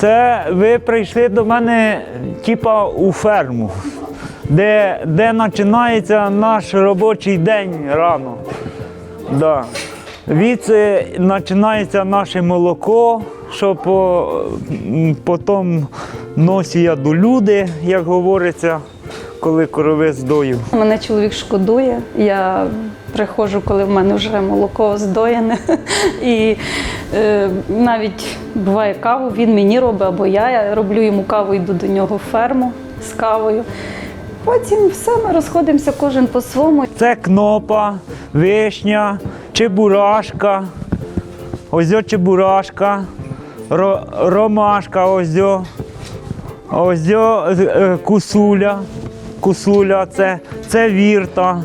Це ви прийшли до мене, типа, у ферму, де, де починається наш робочий день рано. Да. Звідси починається наше молоко, що по, потім носі я до люди, як говориться, коли корови здою. Мене чоловік шкодує. Я приходжу, коли в мене вже молоко здоєне. І е, навіть буває каву, він мені робить, або я, я роблю йому каву, йду до нього в ферму з кавою. Потім все, ми розходимося кожен по-своєму. Це кнопа, вишня, чебурашка, ось чебурашка, ро, ромашка, ось о, ось е, кусуля, кусуля, це, це вірта.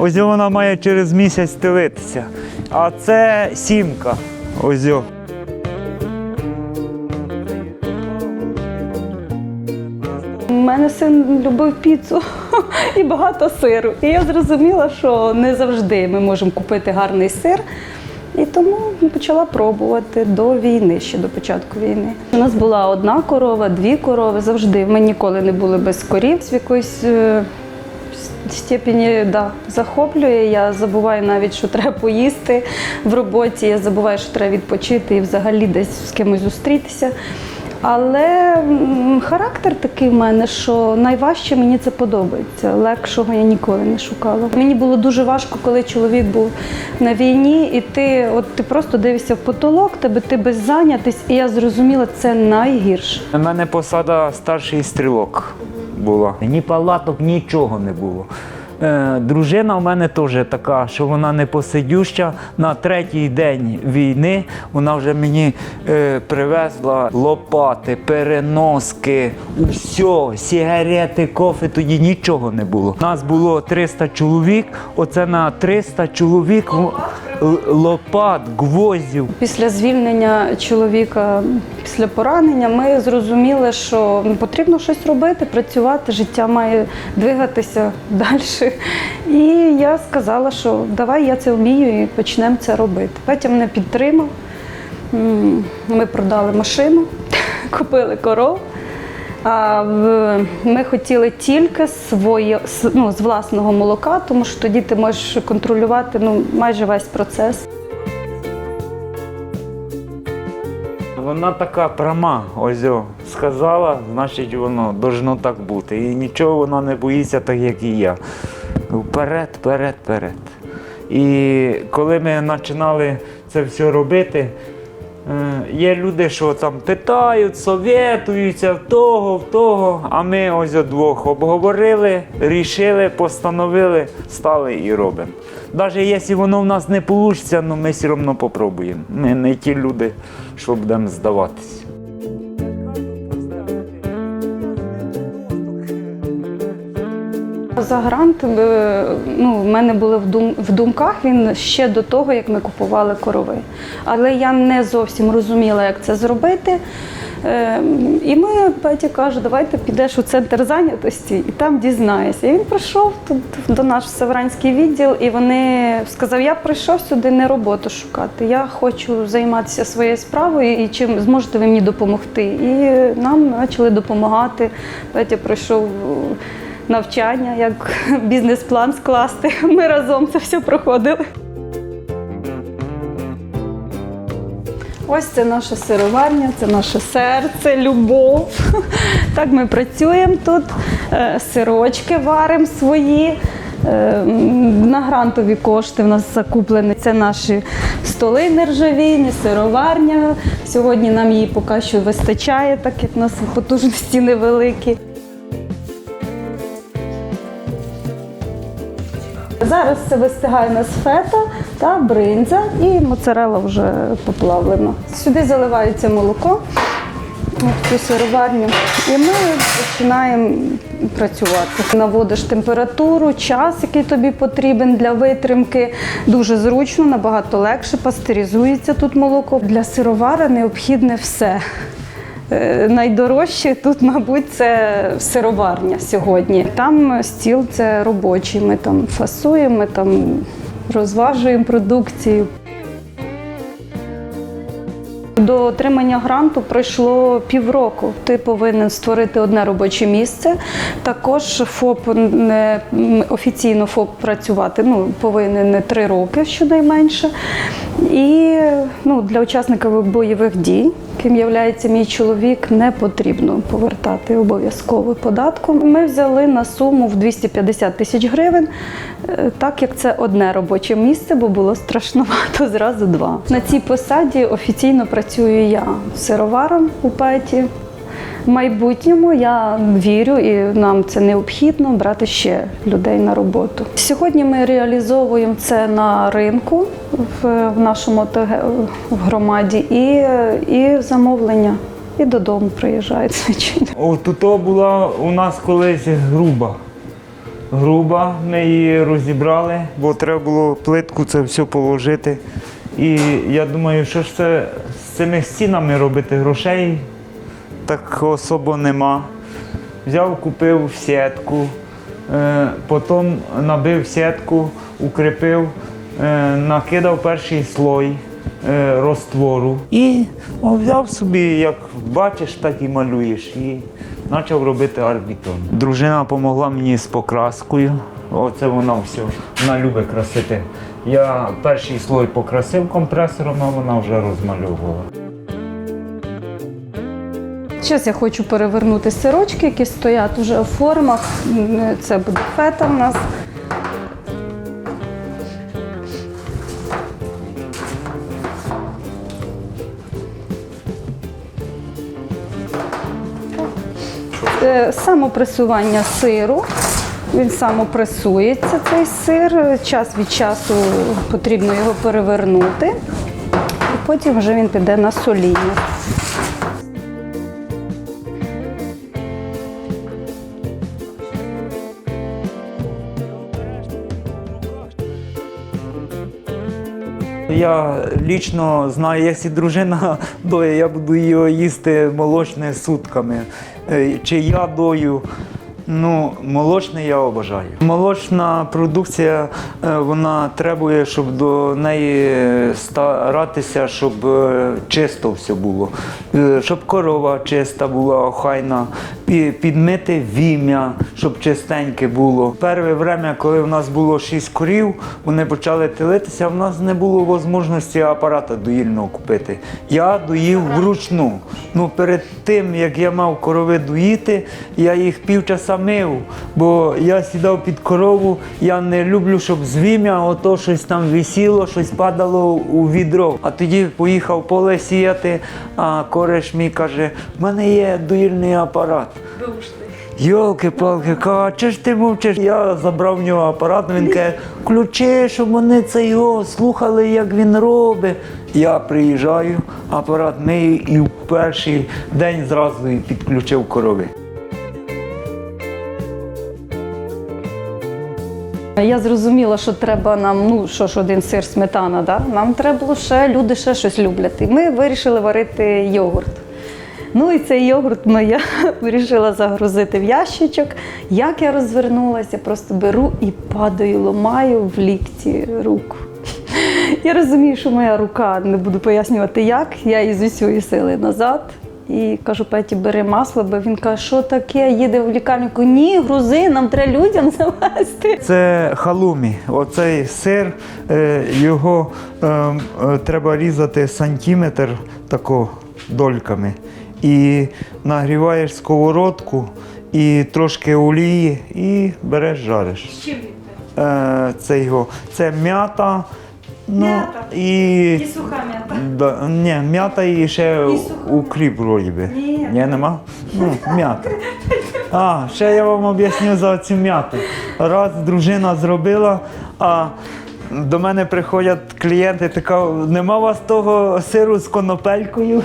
Ось вона має через місяць стелитися. А це сімка. Ось. У мене син любив піцу і багато сиру. І я зрозуміла, що не завжди ми можемо купити гарний сир. І тому почала пробувати до війни, ще до початку війни. У нас була одна корова, дві корови завжди. Ми ніколи не були без корів. В якоїсь е, степені да, захоплює. Я забуваю навіть, що треба поїсти в роботі. Я забуваю, що треба відпочити і взагалі десь з кимось зустрітися. Але характер такий в мене, що найважче мені це подобається. Легшого я ніколи не шукала. Мені було дуже важко, коли чоловік був на війні, і ти, от ти просто дивишся в потолок, тебе ти беззайнятість, і я зрозуміла, це найгірше. У мене посада старший стрілок була. Ні палаток, нічого не було. Е, дружина у мене теж така, що вона не посидюща. На третій день війни вона вже мені е, привезла лопати, переноски, все, сигарети, кофе, тоді нічого не було. Нас було 300 чоловік, оце на 300 чоловік лопат, гвоздів, Після звільнення чоловіка після поранення ми зрозуміли, що потрібно щось робити, працювати, життя має двигатися далі. І я сказала, що давай я це вмію і почнемо це робити. Петя мене підтримав. Ми продали машину, купили коров. Ми хотіли тільки своє ну, з власного молока, тому що тоді ти можеш контролювати ну, майже весь процес. Вона така пряма, ось о, сказала, значить воно должно так бути. І нічого вона не боїться, так як і я. Вперед, вперед, вперед. І коли ми починали це все робити, є люди, що там питають, совєтуються в того, в того. А ми ось двох обговорили, рішили, постановили, стали і робимо. Навіть якщо воно в нас не вийде, ну ми все одно спробуємо. Ми не ті люди, що будемо здаватися. За грант е, ну, в мене були в, дум, в думках він ще до того, як ми купували корови. Але я не зовсім розуміла, як це зробити. Е, і ми Петі каже, давай ти підеш у центр зайнятості і там дізнаєшся. І він прийшов тут до наш Савранський відділ, і вони сказав: я прийшов сюди не роботу шукати. Я хочу займатися своєю справою і чим зможете ви мені допомогти. І нам почали допомагати. Петя прийшов навчання, як бізнес-план скласти. Ми разом це все проходили. Ось це наша сироварня, це наше серце, любов. Так ми працюємо тут, Е, сирочки варимо свої. Е, На грантові кошти в нас закуплені. Це наші столи нержавійні, сироварня. Сьогодні нам її поки що вистачає, так як у нас потужності невеликі. Зараз це вистигає нас фета та бринза і моцарела вже поплавлена. Сюди заливається молоко в цю сироварню, і ми починаємо працювати. Наводиш температуру, час, який тобі потрібен для витримки. Дуже зручно, набагато легше, пастеризується тут молоко. Для сировара необхідне все. Е, Найдорожче тут, мабуть, це сироварня сьогодні. Там стіл це робочий. Ми там фасуємо, ми там розважуємо продукцію. До отримання гранту пройшло півроку. Ти повинен створити одне робоче місце. Також ФОП не офіційно ФОП працювати ну, повинен не три роки щонайменше. І ну, для учасників бойових дій, ким є мій чоловік, не потрібно повертати обов'язково податку. Ми взяли на суму в 250 тисяч гривень, е, так як це одне робоче місце, бо було страшновато зразу два. На цій посаді офіційно працюю я сироваром у петі. В майбутньому я вірю, і нам це необхідно брати ще людей на роботу. Сьогодні ми реалізовуємо це на ринку в, в нашому ОТГ в громаді, і, і замовлення, і додому приїжджають звичайно. О, тут була у нас колись груба. Груба, ми її розібрали, бо треба було плитку це все положити. І я думаю, що ж це з цими стінами робити грошей так особо нема. Взяв, купив сітку, е, потім набив сітку, укріпив, е, накидав перший слой е, розтвору. І взяв собі, як бачиш, так і малюєш. І почав робити арбітон. Дружина допомогла мені з покраскою. Оце вона все. Вона любить красити. Я перший слой покрасив компресором, а вона вже розмальовувала. Зараз я хочу перевернути сирочки, які стоять уже у формах. Це буде фета в нас. Самопресування сиру. Він самопресується, цей сир. Час від часу потрібно його перевернути. І потім вже він піде на соління. Я лічно знаю, якщо дружина доє, я буду її їсти молочне сутками. Е, Чи я дою. Ну, молочне я обожаю. Молочна продукція, е, вона требує, щоб до неї старатися, щоб е, чисто все було. Щоб корова чиста була, охайна, підмити вім'я, щоб чистеньке було. Перше время, коли в нас було шість корів, вони почали телитися, в нас не було можливості апарата доїльного купити. Я доїв вручну. Ну, перед тим, як я мав корови доїти, я їх півчаса мив, бо я сідав під корову, я не люблю, щоб з вім'я ото щось там висіло, щось падало у відро. А тоді поїхав поле сіяти, а кореш мій каже, в мене є доїльний апарат. Йолки-палки, каже, ж ти мовчиш? Я забрав в нього апарат, він каже, включи, щоб вони це його слухали, як він робить. Я приїжджаю, апарат мию і в перший день зразу підключив корови. Я зрозуміла, що треба нам, ну що ж один сир, сметана, да? нам треба було ще, люди ще щось люблять. І ми вирішили варити йогурт. Ну і цей йогурт ну, я вирішила загрузити в ящичок. Як я розвернулася, просто беру і падаю, ламаю в лікті руку. Я розумію, що моя рука, не буду пояснювати як, я її з усієї сили назад. І кажу, Петі, бери масло, бо він каже, що таке, їде в лікарню. Ні, грузи, нам треба людям завести. Це халумі. Оцей сир, е, його е, е, треба різати сантиметр тако дольками. І нагріваєш сковородку і трошки олії, і береш жариш. Е, це його. Це м'ята. Ну, М'ята. І, суха м'ята. Да, ні, м'ята і ще І суха. укріп вроді би. Ні. Ні, нема? Ну, м'ята. А, ще я вам об'ясню за цю м'яту. Раз дружина зробила, а до мене приходять клієнти, така, нема у вас того сиру з конопелькою?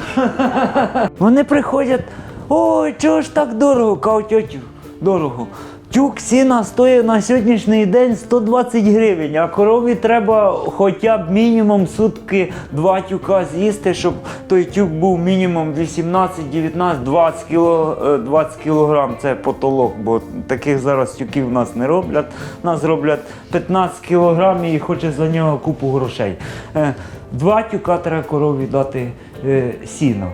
Вони приходять, ой, чого ж так дорого? Кажу, тьотю, дорого. Тюк сіна стоїть на сьогоднішній день 120 гривень, а корові треба хоча б мінімум сутки два тюка з'їсти, щоб той тюк був мінімум 18, 19, 20 кіло, е, 20 кілограм. Це потолок, бо таких зараз тюків нас не роблять. Нас роблять 15 кілограм і хоче за нього купу грошей. Е, Два тюка треба корові дати е, сіно.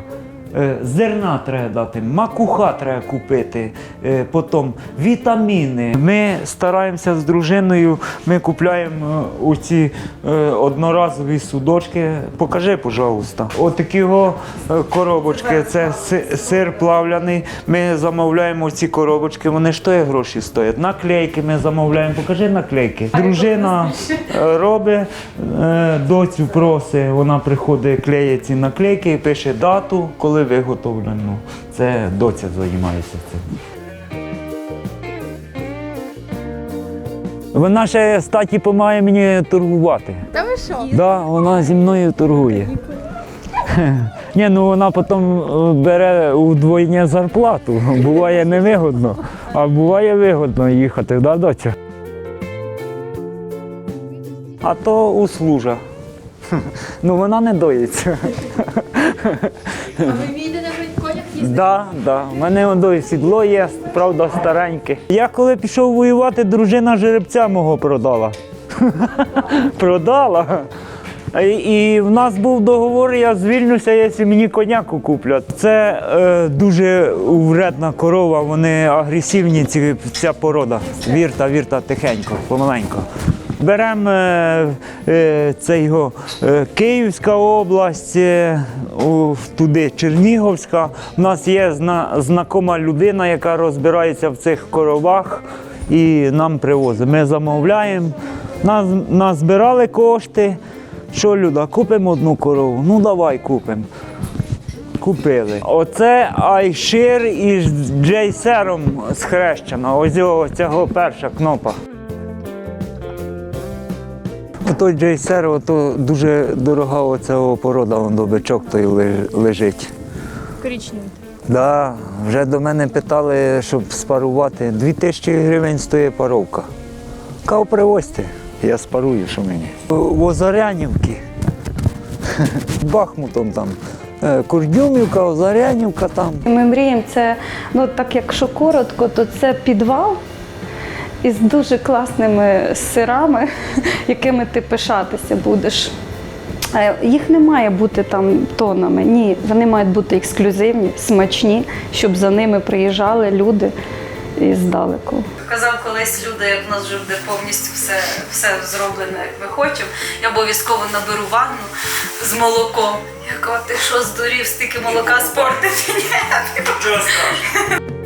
Е, Зерна треба дати, макуха треба купити, е, потім вітаміни. Ми стараємося з дружиною, ми купляємо е, оці одноразові судочки. Покажи, пожалуйста. Отакі коробочки. Це сир плавляний. Ми замовляємо ці коробочки, вони ж тої гроші стоять. Наклейки ми замовляємо. Покажи наклейки. Дружина робить, доцю просить, вона приходить, клеє ці наклейки і пише дату, коли виготовлено. Це доця займається цим. Вона ще статі допомагає мені торгувати. Та ви що? Да, вона зі мною торгує. Ні, ну вона потім е, бере удвоєння зарплату. Буває невигодно, а буває вигодно їхати, да, доця? А то услужа. Ну вона не доїться. А ви вмієте на конях їздити? Да, да. У мене воно сідло є, правда, стареньке. Я коли пішов воювати, дружина жеребця мого продала. продала. І, і в нас був договор, я звільнюся, якщо мені коняку куплять. Це е, дуже вредна корова, вони агресивні, ці, ця порода. Вірта, вірта, тихенько, помаленько. Беремо е, це його е, Київська область, е, туди Чернігівська. У нас є знакома людина, яка розбирається в цих коровах і нам привозить. Ми замовляємо, назбирали кошти. Що, Люда, купимо одну корову? Ну давай купимо. Купили. Оце Айшир із Джейсером схрещено. Ось цього перша кнопа. Ото Джейсер, ото дуже дорога оця порода, вон до бичок той леж- лежить. Коричневий. Да, вже до мене питали, щоб спарувати. Дві тисячі гривень стоїть паровка. Кав привозьте, я спарую, що мені. В Озарянівки. Бахмутом там. Е, Курдюмівка, Озарянівка там. Ми мріємо це, ну так якщо коротко, то це підвал із дуже класними сирами, якими ти пишатися будеш. Е, Їх не має бути там тонами. Ні, вони мають бути ексклюзивні, смачні, щоб за ними приїжджали люди іздалеку. Казав колись люди, як в нас вже буде повністю все, все зроблено, як ми хочемо. Я обов'язково наберу ванну з молоком. Я кажу, ти що здурів, стільки молока спортити? Ні.